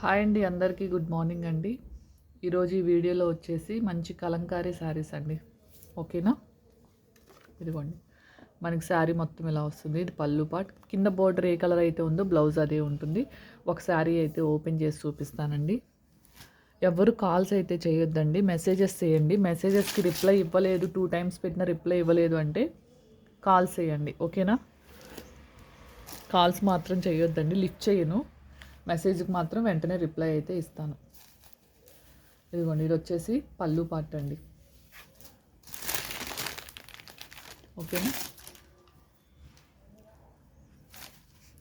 Hi అండి అందరికీ good morning అండి. ఈరోజు ఈ వీడియోలో వచ్చేసి మంచి కలంకారీ శారీస్ అండి. ఓకేనా? ఇదిగోండి. మనకి శారీ మొత్తం ఇలా వస్తుంది. ఇది పళ్ళు పాట్. కింద బోర్డర్ ఏ కలర్ అయితే ఉందో బ్లౌజ్ అదే ఉంటుంది. ఒక శారీ అయితే ఓపెన్ చేసి చూపిస్తానండి. ఎవరు కాల్స్ అయితే చేయొద్దండి మెసేజెస్ చేయండి. మెసేజెస్కి రిప్లై ఇవ్వలేదు టూ టైమ్స్ పెట్టిన రిప్లై ఇవ్వలేదు అంటే కాల్స్ చేయండి. ఓకేనా? కాల్స్ మాత్రం చేయొద్దండి లిఫ్ట్ చేయను. మెసేజ్కి మాత్రం వెంటనే రిప్లై అయితే ఇస్తాను. ఇదిగోండి ఇది వచ్చేసి పళ్ళు పార్ట్ అండి. ఓకేనా?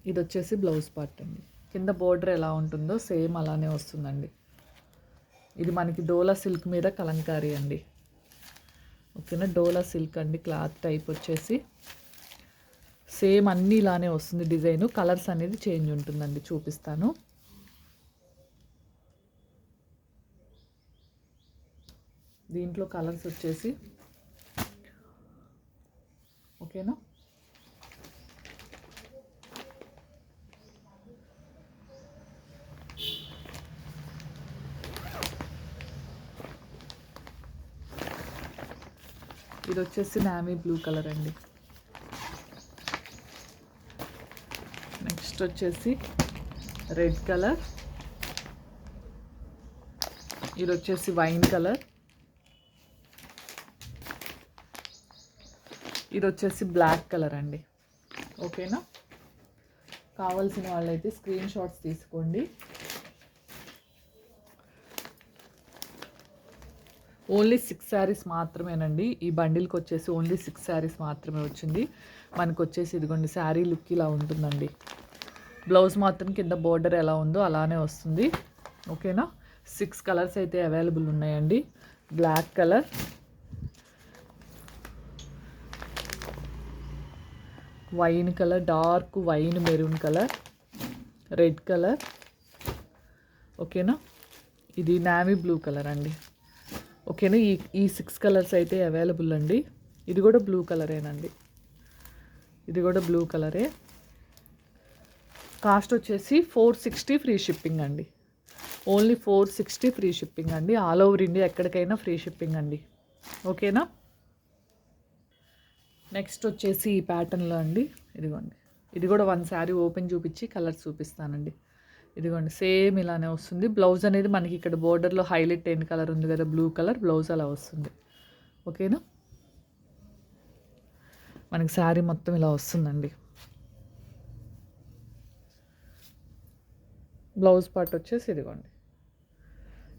ఇది వచ్చేసి బ్లౌజ్ పార్ట్ అండి. కింద బోర్డర్ ఎలా ఉంటుందో సేమ్ అలానే వస్తుందండి. ఇది మనకి డోలా సిల్క్ మీద కలంకారీ అండి. ఓకేనా? డోలా సిల్క్ అండి క్లాత్ టైప్ వచ్చేసి సేమ్ అన్నీ ఇలానే వస్తుంది డిజైన్. కలర్స్ అనేది చేంజ్ ఉంటుందండి చూపిస్తాను. దీంట్లో కలర్స్ వచ్చేసి ఓకేనా? ఇది వచ్చేసి నామీ బ్లూ కలర్ అండి. నెక్స్ట్ వచ్చేసి రెడ్ కలర్. ఇది వచ్చేసి వైన్ కలర్. ఇది వచ్చేసి బ్లాక్ కలర్ అండి. ఓకేనా? కావాల్సిన వాళ్ళైతే స్క్రీన్ షాట్స్ తీసుకోండి. ఓన్లీ సిక్స్ శారీస్ మాత్రమేనండి. ఈ బండిల్కి వచ్చేసి ఓన్లీ సిక్స్ శారీస్ మాత్రమే వచ్చింది. మనకు వచ్చేసి ఇదిగోండి శారీ లుక్ ఇలా ఉంటుందండి. బ్లౌజ్ మాత్రం కింద బోర్డర్ ఎలా ఉందో అలానే వస్తుంది. ఓకేనా? సిక్స్ కలర్స్ అయితే అవైలబుల్ ఉన్నాయండి. Black colour wine colour dark wine maroon colour red colour ఓకేనా? ఇది నావీ బ్లూ కలర్ అండి. ఓకేనా? ఈ ఈ సిక్స్ కలర్స్ అయితే అవైలబుల్ అండి. ఇది కూడా బ్లూ కలరేనండి ఇది కూడా బ్లూ కలరే కాస్ట్ వచ్చేసి ఫోర్ సిక్స్టీ ఫ్రీ షిప్పింగ్ అండి. Only four sixty free shipping అండి. ఆల్ ఓవర్ ఇండియా ఎక్కడికైనా ఫ్రీ షిప్పింగ్ అండి. ఓకేనా? నెక్స్ట్ వచ్చేసి ఈ ప్యాటర్న్లో అండి. ఇదిగోండి. ఇది కూడా వన్ శారీ ఓపెన్ చూపించి కలర్స్ చూపిస్తానండి. ఇదిగోండి. సేమ్ ఇలానే వస్తుంది. బ్లౌజ్ అనేది మనకి ఇక్కడ బోర్డర్లో హైలైట్ అయిన కలర్ ఉంది కదా బ్లూ కలర్ బ్లౌజ్ అలా వస్తుంది. ఓకేనా? మనకి శారీ మొత్తం ఇలా వస్తుందండి. బ్లౌజ్ పార్ట్ వచ్చేసి ఇదిగోండి.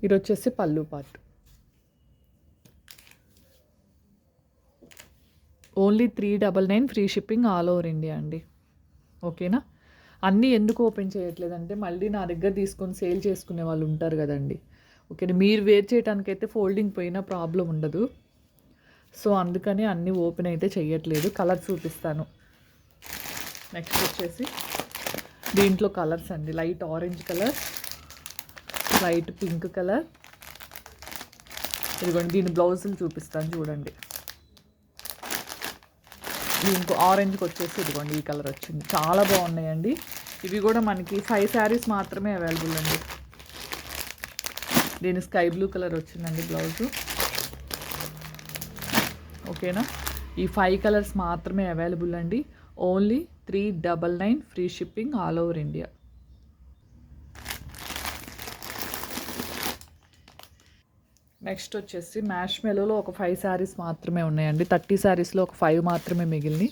ఇది వచ్చేసి పళ్ళు part. Only three double nine free shipping all over India అండి. ఓకేనా? అన్నీ ఎందుకు ఓపెన్ చేయట్లేదంటే మళ్ళీ నా దగ్గర తీసుకొని సేల్ చేసుకునే వాళ్ళు ఉంటారు కదండి. ఓకే మీరు వేర్ చేయడానికైతే ఫోల్డింగ్ పోయినా ప్రాబ్లం ఉండదు. సో అందుకని అన్నీ ఓపెన్ అయితే చేయట్లేదు కలర్ చూపిస్తాను. నెక్స్ట్ వచ్చేసి దీంట్లో కలర్స్ అండి. Light orange colour light pink colour. ఇదిగోండి దీని బ్లౌజులు చూపిస్తాను చూడండి. దీనికి ఆరెంజ్కి వచ్చేసి ఇదిగోండి ఈ కలర్ వచ్చింది. చాలా బాగున్నాయండి. ఇవి కూడా మనకి ఫైవ్ శారీస్ మాత్రమే అవైలబుల్ అండి. దీని స్కై బ్లూ కలర్ వచ్చిందండి బ్లౌజు. ఓకేనా? ఈ ఫైవ్ కలర్స్ మాత్రమే అవైలబుల్ అండి. Only three double nine free shipping all over India. Next వచ్చేసి మ్యాష్ మెలోలో ఒక ఫైవ్ శారీస్ మాత్రమే ఉన్నాయండి. థర్టీ శారీస్లో ఒక ఫైవ్ మాత్రమే మిగిలినాయి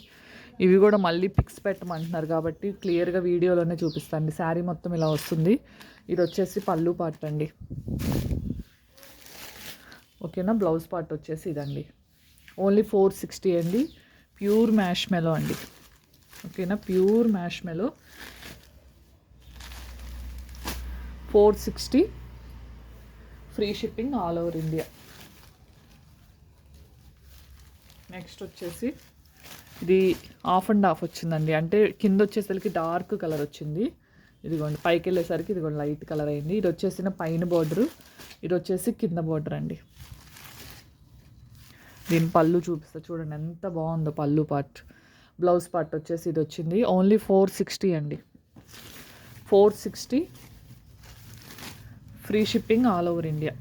ఇవి కూడా మళ్ళీ పిక్స్ పెట్టమంటున్నారు కాబట్టి క్లియర్గా వీడియోలోనే చూపిస్తాండి శారీ మొత్తం ఇలా వస్తుంది. ఇది వచ్చేసి పళ్ళు పార్ట్ అండి. ఓకేనా? బ్లౌజ్ పార్ట్ వచ్చేసి ఇదండి. ఓన్లీ ఫోర్ సిక్స్టీ అండి. ప్యూర్ మ్యాష్ మెలో అండి. ఓకేనా? Pure mash mellow four sixty free shipping all over India next వచ్చేసి ఇది ఆఫ్ అండ్ ఆఫ్ వచ్చిందండి. అంటే కింద వచ్చేసరికి డార్క్ కలర్ వచ్చింది. ఇదిగోండి పైకి వెళ్ళేసరికి ఇదిగోండి లైట్ కలర్ అయింది. ఇది వచ్చేసిన పైన బార్డరు ఇది వచ్చేసి కింద బార్డర్ అండి. దీని పళ్ళు చూపిస్తా. చూడండి ఎంత బాగుందో పళ్ళు పార్ట్ బ్లౌజ్ పార్ట్ వచ్చేసి ఇది వచ్చింది. ఓన్లీ ఫోర్ సిక్స్టీ అండి. Four sixty free shipping all over India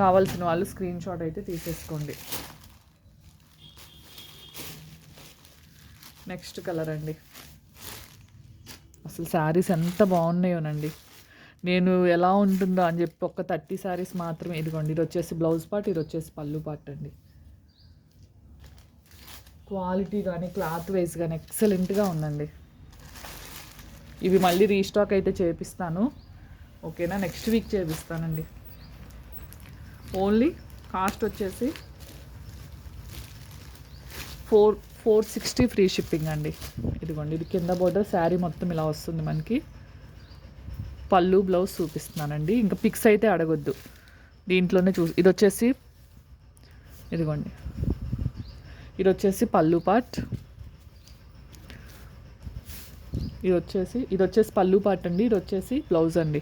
కావాల్సిన వాళ్ళు స్క్రీన్ షాట్ అయితే తీసేసుకోండి. నెక్స్ట్ కలర్ అండి. అసలు శారీస్ ఎంత బాగున్నాయోనండి. నేను ఎలా ఉంటుందో అని చెప్పి ఒక థర్టీ శారీస్ మాత్రమే ఇదిగోండి. ఇది వచ్చేసి బ్లౌజ్ పార్ట్ ఇది వచ్చేసి పళ్ళు పార్ట్ అండి. క్వాలిటీ కానీ క్లాత్ వైజ్ కానీ ఎక్సలెంట్గా ఉందండి. ఇవి మళ్ళీ రీస్టాక్ అయితే చేపిస్తాను. ఓకేనా? నెక్స్ట్ వీక్ చేపిస్తానండి. ఓన్లీ కాస్ట్ వచ్చేసి four four sixty free shipping అండి. ఇదిగోండి ఇది కింద బోర్డర్ శారీ మొత్తం ఇలా వస్తుంది మనకి. పళ్ళు బ్లౌజ్ చూపిస్తున్నానండి. ఇంకా పిక్స్ అయితే అడగొద్దు. దీంట్లోనే చూ ఇది వచ్చేసి ఇదిగోండి. ఇది వచ్చేసి పళ్ళు పార్ట్ ఇది వచ్చేసి ఇది వచ్చేసి పళ్ళు పార్ట్ అండి ఇది వచ్చేసి బ్లౌజ్ అండి.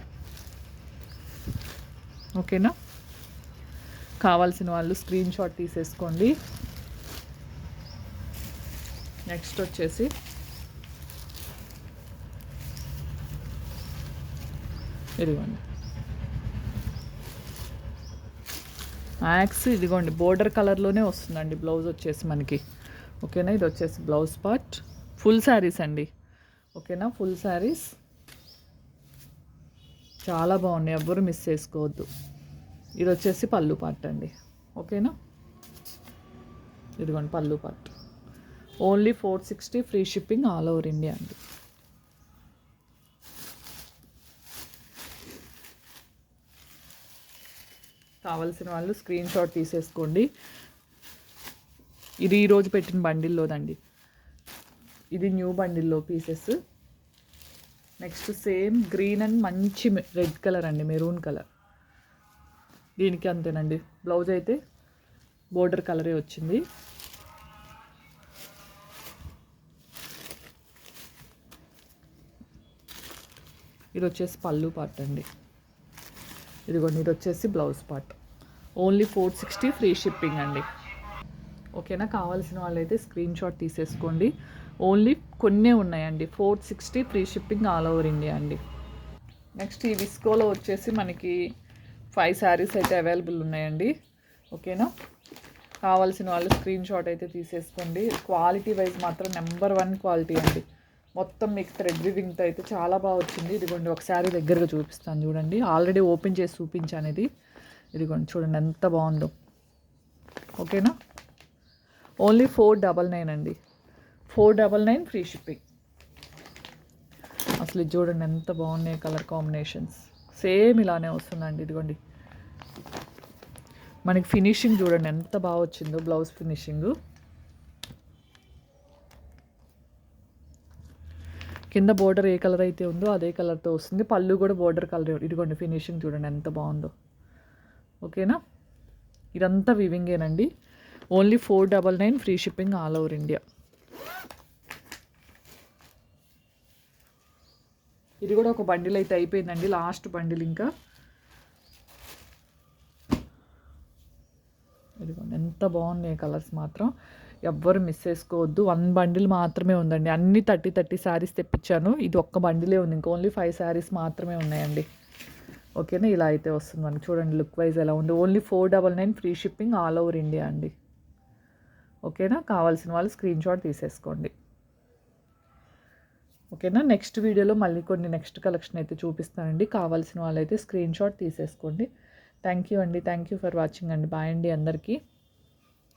ఓకేనా? కావాల్సిన వాళ్ళు స్క్రీన్ షాట్ తీసేసుకోండి. నెక్స్ట్ వచ్చేసి ఇదిగోండి. మ్యాక్స్ ఇదిగోండి బోర్డర్ కలర్లోనే వస్తుందండి బ్లౌజ్ వచ్చేసి మనకి. ఓకేనా? ఇది వచ్చేసి బ్లౌజ్ పార్ట్ ఫుల్ శారీస్ అండి. ఓకేనా? ఫుల్ శారీస్ చాలా బాగున్నాయి. ఎవ్వరు మిస్ చేసుకోవద్దు. ఇది వచ్చేసి పళ్ళు పార్ట్ అండి. ఓకేనా? ఇదిగోండి పళ్ళు part only four sixty free shipping all over India అండి. కావాల్సిన వాళ్ళు స్క్రీన్ షాట్ తీసేసుకోండి. ఇది ఈరోజు పెట్టిన బండిల్లోదండి. ఇది new బండిల్లో pieces. Next same green and మంచి రెడ్ కలర్ అండి మెరూన్ కలర్. దీనికి అంతేనండి. బ్లౌజ్ అయితే బోర్డర్ కలరే వచ్చింది. ఇది వచ్చేసి పళ్ళు పార్ట్ అండి. ఇదిగోండి ఇది వచ్చేసి blouse part. Only four sixty free shipping అండి. ఓకేనా? కావాల్సిన వాళ్ళైతే స్క్రీన్ షాట్ తీసేసుకోండి. ఓన్లీ కొన్నే ఉన్నాయండి. Four sixty free shipping all over India అండి. నెక్స్ట్ ఈ విస్కోలో వచ్చేసి మనకి ఫైవ్ శారీస్ అయితే అవైలబుల్ ఉన్నాయండి. ఓకేనా? కావాల్సిన వాళ్ళు స్క్రీన్ షాట్ అయితే తీసేసుకోండి. క్వాలిటీ వైజ్ మాత్రం నెంబర్ వన్ క్వాలిటీ అండి. మొత్తం మీకు థ్రెడ్ వివింగ్తో అయితే చాలా బాగా వచ్చింది. ఇదిగోండి ఒకసారి దగ్గరగా చూపిస్తాను చూడండి. ఆల్రెడీ ఓపెన్ చేసి చూపించాను ఇది. ఇదిగోండి చూడండి ఎంత బాగుందో. ఓకేనా? ఓన్లీ ఫోర్ డబల్ నైన్ అండి. Four double nine free shipping అసలు ఇది చూడండి ఎంత బాగున్నాయి కలర్ కాంబినేషన్స్ సేమ్ ఇలానే వస్తుందండి ఇదిగోండి. మనకి ఫినిషింగ్ చూడండి ఎంత బాగా వచ్చిందో బ్లౌజ్ ఫినిషింగ్ కింద బోర్డర్ ఏ కలర్ అయితే ఉందో అదే కలర్తో వస్తుంది. పళ్ళు కూడా బోర్డర్ కలర్ ఇదిగోండి ఫినిషింగ్ చూడండి ఎంత బాగుందో. ఓకేనా ఇదంతా వివింగేనండి only four double nine free shipping all over India ఇది కూడా ఒక బండిల్ అయితే అయిపోయిందండి లాస్ట్ బండిల్ ఇంకా. ఇదిగోండి ఎంత బాగున్నాయి కలర్స్ మాత్రం. ఎవ్వరు మిస్ చేసుకోవద్దు. వన్ బండిల్ మాత్రమే ఉందండి. అన్ని థర్టీ థర్టీ శారీస్ తెప్పించాను. ఇది ఒక్క బండిలే ఉంది. ఇంకా ఓన్లీ ఫైవ్ శారీస్ మాత్రమే ఉన్నాయండి. ఓకేనా? ఇలా అయితే వస్తుంది మనకి. చూడండి లుక్ వైజ్ ఎలా ఉంది. Only four double nine free shipping all over India అండి. ఓకేనా? కావాల్సిన వాళ్ళు స్క్రీన్ షాట్ తీసేసుకోండి. ఓకేనా? నెక్స్ట్ వీడియోలో మళ్ళీ కొన్ని నెక్స్ట్ కలెక్షన్ అయితే చూపిస్తానండి. కావాల్సిన వాళ్ళైతే స్క్రీన్ షాట్ తీసేసుకోండి. థ్యాంక్ యూ అండి. థ్యాంక్ యూ ఫర్ వాచింగ్ అండి. బాయ్ అండి అందరికీ.